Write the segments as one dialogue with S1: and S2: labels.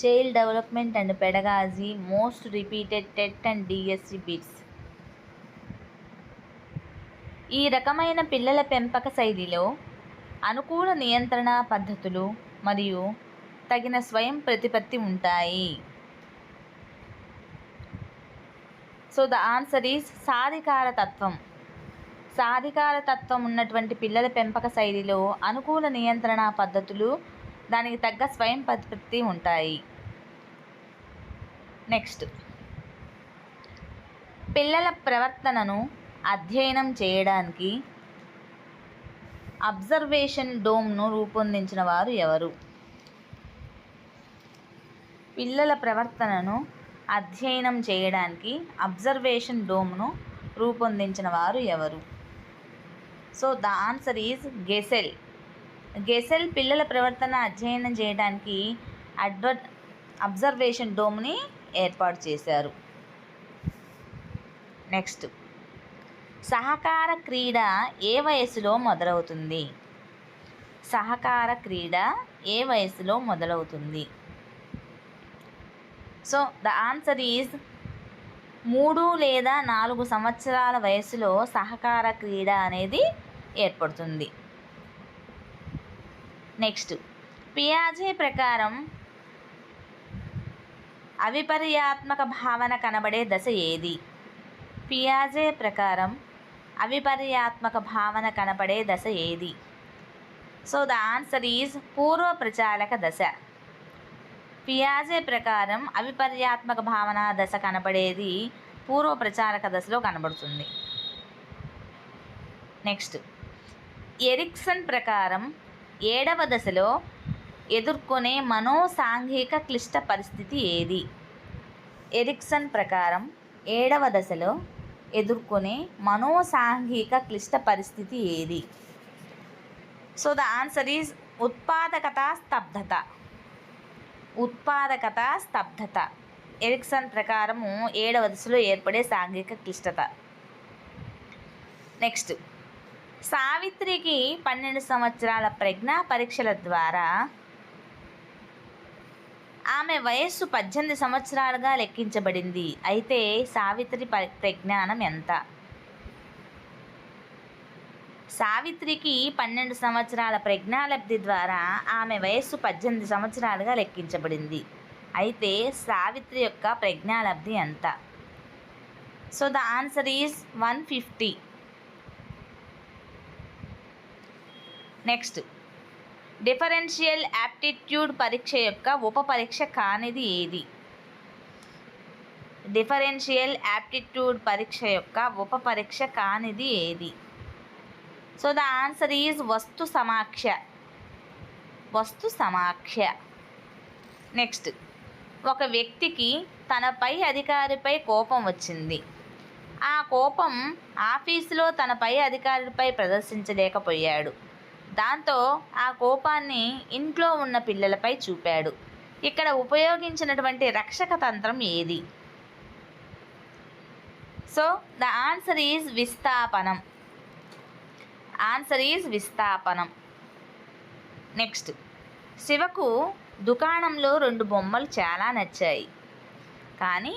S1: Child development and pedagogy most repeated TET and DSC bits ఈ రకమైన పిల్లల పెంపక శైలిలో అనుకూల నియంత్రణ పద్ధతులు మరియు తగిన స్వయం ప్రతిపత్తి ఉంటాయి. సో ద ఆన్సర్ ఈజ్ సాధికార తత్వం సాధికార తత్వం ఉన్నటువంటి పిల్లల పెంపక శైలిలో అనుకూల నియంత్రణ పద్ధతులు దానికి తగ్గ స్వయం ప్రతిపత్తి ఉంటాయి. నెక్స్ట్. పిల్లల ప్రవర్తనను అధ్యయనం చేయడానికి అబ్జర్వేషన్ డోమ్ను రూపొందించిన వారు ఎవరు? పిల్లల ప్రవర్తనను అధ్యయనం చేయడానికి అబ్జర్వేషన్ డోమ్ను రూపొందించిన వారు ఎవరు? So the answer is Gesell. Gesell పిల్లల ప్రవర్తన అధ్యయనం చేయడానికి అడ్వర్ అబ్జర్వేషన్ డోమ్ని ఏర్పాటు చేశారు. నెక్స్ట్. సహకార క్రీడ ఏ వయసులో మొదలవుతుంది? సహకార క్రీడ ఏ వయసులో మొదలవుతుంది? సో ద ఆన్సర్ ఈజ్ మూడు లేదా నాలుగు సంవత్సరాల వయసులో సహకార క్రీడ అనేది ఏర్పడుతుంది. నెక్స్ట్. పియాజే ప్రకారం అవిపర్యాత్మక భావన కనబడే దశ ఏది? పియాజే ప్రకారం అవిపర్యాత్మక భావన కనపడే దశ ఏది? సో ద ఆన్సర్ ఈజ్ పూర్వ ప్రచారక దశ. పియాజే ప్రకారం అవిపర్యాత్మక భావన దశ కనపడేది పూర్వ ప్రచారక దశలో కనబడుతుంది. నెక్స్ట్. ఎరిక్సన్ ప్రకారం ఏడవ దశలో ఎదుర్కొనే మనోసాంఘిక క్లిష్ట పరిస్థితి ఏది? ఎరిక్సన్ ప్రకారం ఏడవ దశలో ఎదుర్కొనే మనోసాంఘిక క్లిష్ట పరిస్థితి ఏది? సో ద ఆన్సర్ ఈజ్ ఉత్పాదకత స్తబ్దత ఉత్పాదకత స్తబ్దత ఎరిక్సన్ ప్రకారము ఏడవ దశలో ఏర్పడే సాంఘిక క్లిష్టత. నెక్స్ట్ సావిత్రికి పన్నెండు సంవత్సరాల ప్రజ్ఞా పరీక్షల ద్వారా ఆమె వయస్సు పద్దెనిమిది సంవత్సరాలుగా లెక్కించబడింది. అయితే సావిత్రి ప ప్రజ్ఞానం ఎంత? సావిత్రికి పన్నెండు సంవత్సరాల ప్రజ్ఞాలబ్ధి ద్వారా ఆమె వయస్సు పద్దెనిమిది సంవత్సరాలుగా లెక్కించబడింది. అయితే సావిత్రి యొక్క ప్రజ్ఞాలబ్ధి ఎంత? So the answer is one fifty. Next. Differential aptitude పరీక్ష యొక్క ఉప పరీక్ష కానిది ఏది? డిఫరెన్షియల్ యాప్టిట్యూడ్ పరీక్ష యొక్క ఉప పరీక్ష కానిది ఏది? సో ద ఆన్సర్ ఈజ్ వస్తు సమాక్ష వస్తు సమాక్ష నెక్స్ట్ ఒక వ్యక్తికి తనపై అధికారిపై కోపం వచ్చింది. ఆ కోపం ఆఫీసులో తన పై అధికారిపై ప్రదర్శించలేకపోయాడు. దాంతో ఆ కోపాన్ని ఇంట్లో ఉన్న పిల్లలపై చూపాడు. ఇక్కడ ఉపయోగించినటువంటి రక్షక తంత్రం ఏది? సో ద ఆన్సర్ ఈజ్ విస్థాపనం. ఆన్సర్ ఈజ్ విస్థాపనం. నెక్స్ట్ శివకు దుకాణంలో రెండు బొమ్మలు చాలా నచ్చాయి. కానీ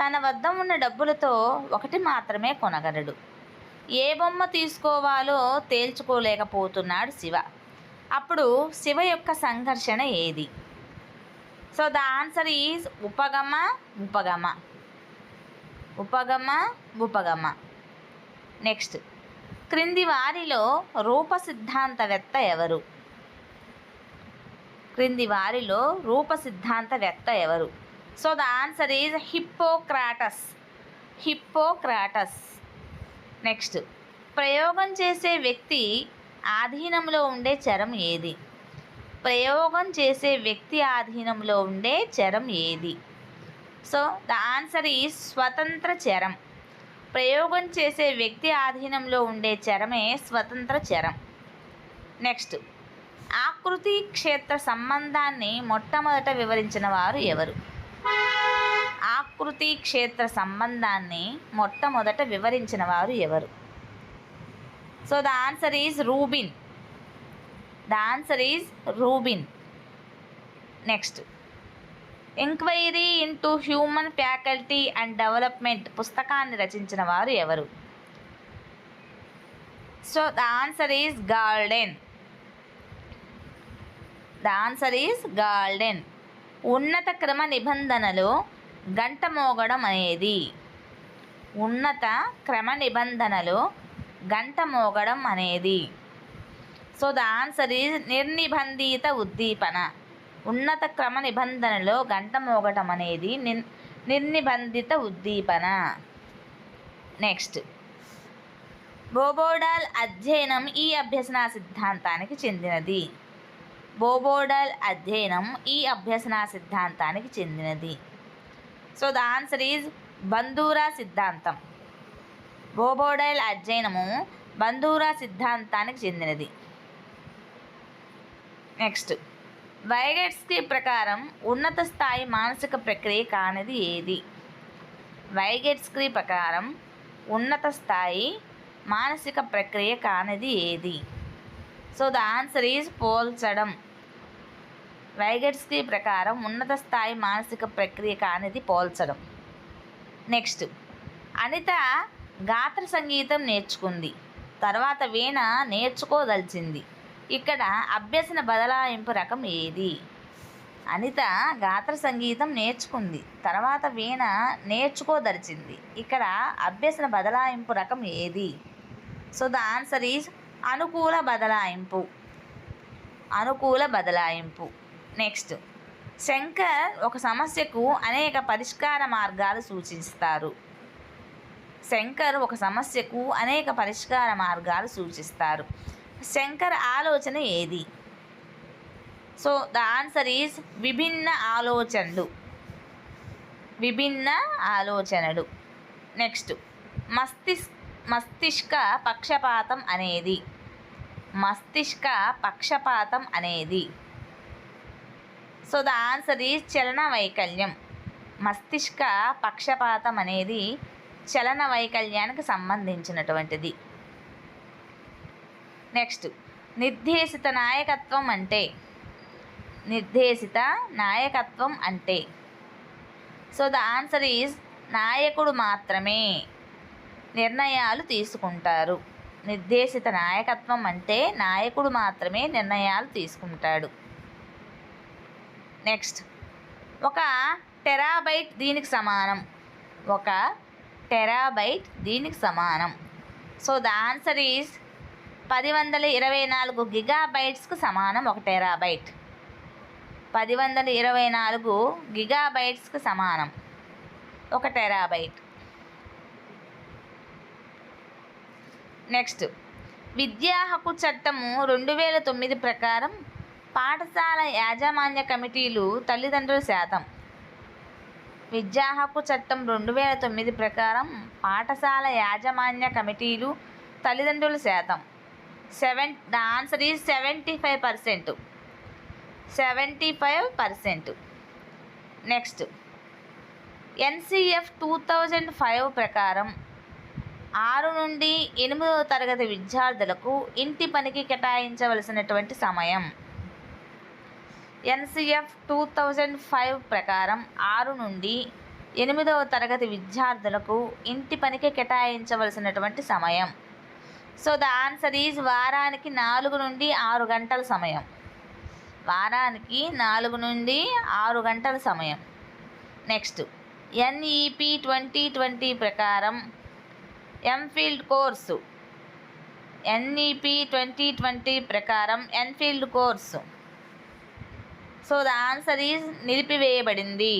S1: తన వద్ద ఉన్న డబ్బులతో ఒకటి మాత్రమే కొనగలడు. ఏ బొమ్మ తీసుకోవాలో తేల్చుకోలేకపోతున్నాడు శివ. అప్పుడు శివ యొక్క సంఘర్షణ ఏది? సో ద ఆన్సర్ ఈజ్ ఉపగమ ఉపగమ. ఉపగమ ఉపగమ. నెక్స్ట్ క్రింది వారిలో రూప సిద్ధాంతవేత్త ఎవరు? క్రింది వారిలో రూప సిద్ధాంతవేత్త ఎవరు? So the answer is Hippocrates Hippocrates next. ప్రయోగం చేసే వ్యక్తి ఆధీనంలో ఉండే చరం ఏది? ప్రయోగం చేసే వ్యక్తి ఆధీనంలో ఉండే చరం ఏది? సో ద ఆన్సర్ ఈ స్వతంత్ర చరం. ప్రయోగం చేసే వ్యక్తి ఆధీనంలో ఉండే చరమే స్వతంత్ర చరం. నెక్స్ట్. ఆకృతి క్షేత్ర సంబంధాన్ని మొట్టమొదట వివరించిన వారు ఎవరు? ఆకృతి క్షేత్ర సంబంధాన్ని మొట్టమొదట వివరించిన వారు ఎవరు? So the answer is Rubin the answer is Rubin next enquiry into human faculty and development పుస్తకాన్ని రచించిన వారు ఎవరు? So the answer is Galton the answer is Galton ఉన్నత క్రమ నిబంధనలో గంట మోగడం అనేది. ఉన్నత క్రమ నిబంధనలో గంట మోగడం అనేది. సో ద ఆన్సర్ ఈజ్ నిర్నిబంధిత ఉద్దీపన. ఉన్నత క్రమ నిబంధనలో గంట మోగటం అనేది నిర్ నిర్నిబంధిత ఉద్దీపన. నెక్స్ట్. బోబోడాల్ అధ్యయనం ఈ అభ్యసన సిద్ధాంతానికి చెందినది. బోబోడాల్ అధ్యయనం ఈ అభ్యసన సిద్ధాంతానికి చెందినది. So the answer is Bandura సిద్ధాంతం బోబోడైల్ అధ్యయనము బంధూరా సిద్ధాంతానికి చెందినది. నెక్స్ట్ వైగెట్స్కి ప్రకారం ఉన్నత స్థాయి మానసిక ప్రక్రియ కానిది ఏది? వైగెట్స్కి ప్రకారం ఉన్నత స్థాయి మానసిక ప్రక్రియ కానిది ఏది? సో ద ఆన్సర్ ఈజ్ పోల్చడం వైగట్స్కి ప్రకారం ఉన్నత స్థాయి మానసిక ప్రక్రియ కానిది పోల్చడం. నెక్స్ట్ అనిత గాత్ర సంగీతం నేర్చుకుంది. తర్వాత వీణ నేర్చుకోదలిచింది. ఇక్కడ అభ్యసన బదలాయింపు రకం ఏది? అనిత గాత్ర సంగీతం నేర్చుకుంది. తర్వాత వీణ నేర్చుకోదలిచింది. ఇక్కడ అభ్యసన బదలాయింపు రకం ఏది? సో ద ఆన్సర్ ఈజ్ అనుకూల బదలాయింపు. అనుకూల బదలాయింపు. నెక్స్ట్. శంకర్ ఒక సమస్యకు అనేక పరిష్కార మార్గాలు సూచిస్తారు. శంకర్ ఒక సమస్యకు అనేక పరిష్కార మార్గాలు సూచిస్తారు. శంకర్ ఆలోచన ఏది? సో ద ఆన్సర్ ఈజ్ విభిన్న ఆలోచనలు. విభిన్న ఆలోచనలు. నెక్స్ట్. మస్తిష్ మస్తిష్క పక్షపాతం అనేది. మస్తిష్క పక్షపాతం అనేది. సో ద ఆన్సర్ ఈజ్ చలన వైకల్యం మస్తిష్క పక్షపాతం అనేది చలన వైకల్యానికి సంబంధించినటువంటిది. నెక్స్ట్ నిర్దేశిత నాయకత్వం అంటే? నిర్దేశిత నాయకత్వం అంటే? సో ద ఆన్సర్ ఈజ్ నాయకుడు మాత్రమే నిర్ణయాలు తీసుకుంటారు. నిర్దేశిత నాయకత్వం అంటే నాయకుడు మాత్రమే నిర్ణయాలు తీసుకుంటాడు. నెక్స్ట్ ఒక టెరాబైట్ దీనికి సమానం. ఒక టెరాబైట్ దీనికి సమానం. సో ద ఆన్సర్ ఈజ్ పది వందల ఇరవై నాలుగు గిగాబైట్స్కు సమానం ఒక టెరాబైట్ పది వందల ఇరవై నాలుగు గిగాబైట్స్కు సమానం ఒక టెరాబైట్ నెక్స్ట్ విద్యా హక్కు చట్టము రెండు వేల తొమ్మిది ప్రకారం పాఠశాల యాజమాన్య కమిటీలు తల్లిదండ్రుల శాతం. విద్యా హక్కు చట్టం రెండు వేల తొమ్మిది ప్రకారం పాఠశాల యాజమాన్య కమిటీలు తల్లిదండ్రుల శాతం. Seven answer is seventy five percent. Seventy five percent. Next. NCF two thousand five ప్రకారం ఆరు నుండి ఎనిమిదవ తరగతి విద్యార్థులకు ఇంటి పనికి కేటాయించవలసినటువంటి సమయం. ఎన్సిఎఫ్ టూ థౌజండ్ ఫైవ్ ప్రకారం ఆరు నుండి ఎనిమిదవ తరగతి విద్యార్థులకు ఇంటి పనికి కేటాయించవలసినటువంటి సమయం. సో ద ఆన్సర్ ఈజ్ వారానికి నాలుగు నుండి ఆరు గంటల సమయం. వారానికి నాలుగు నుండి ఆరు గంటల సమయం. నెక్స్ట్ ఎన్ఈపి ట్వంటీ ట్వంటీ ప్రకారం MPhil course NEP twenty twenty ప్రకారం MPhil course so the answer is నిలిపివేయబడింది.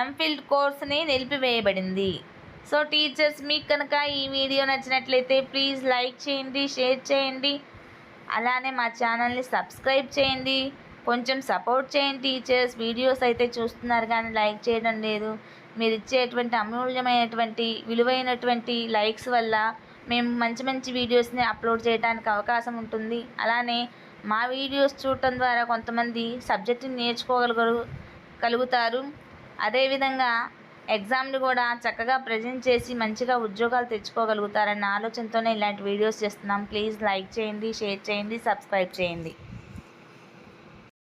S1: MPhil కోర్స్ని నిలిపివేయబడింది. సో టీచర్స్ మీకు కనుక ఈ వీడియో నచ్చినట్లయితే ప్లీజ్ లైక్ చేయండి షేర్ చేయండి. అలానే మా ఛానల్ని సబ్స్క్రైబ్ చేయండి. కొంచెం సపోర్ట్ చేయండి టీచర్స్ వీడియోస్ అయితే చూస్తున్నారు కానీ లైక్ చేయడం లేదు. మీరు ఇచ్చేటువంటి అమూల్యమైనటువంటి విలువైనటువంటి లైక్స్ వల్ల మేము మంచి మంచి వీడియోస్ని అప్లోడ్ చేయడానికి అవకాశం ఉంటుంది. అలానే మా వీడియోస్ చూడటం ద్వారా కొంతమంది సబ్జెక్టుని నేర్చుకోగలుగురు కలుగుతారు. అదేవిధంగా ఎగ్జామ్ని కూడా చక్కగా ప్రజెంట్ చేసి మంచిగా ఉద్యోగాలు తెచ్చుకోగలుగుతారన్న ఆలోచనతోనే ఇలాంటి వీడియోస్ చేస్తున్నాం. ప్లీజ్ లైక్ చేయండి షేర్ చేయండి సబ్స్క్రైబ్ చేయండి.